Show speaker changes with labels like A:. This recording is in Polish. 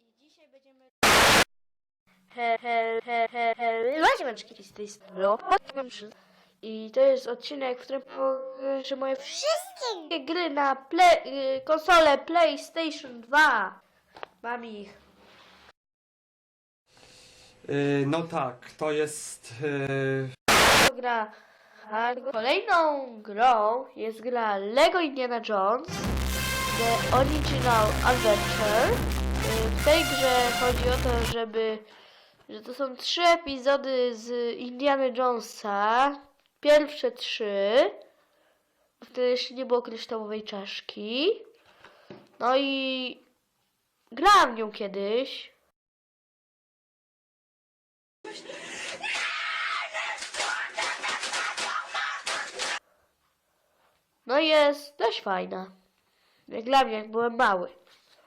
A: I dzisiaj będziemy... He, he, he, he, he. Maciemaczki z tej strony. I to jest odcinek, w którym pokażę moje wszystkie gry na play, y, konsolę PlayStation 2. Mam ich.
B: Yy, no tak, to jest. Yy,
A: gra Kolejną grą jest gra Lego Indiana Jones The Original Adventure. Y, W tej grze chodzi o to, żeby że to są trzy epizody z Indiana Jonesa. Pierwsze trzy. Wtedy jeszcze nie było kryształowej czaszki. No i grałam nią kiedyś. No jest dość fajna. Jak dla mnie, jak byłem mały.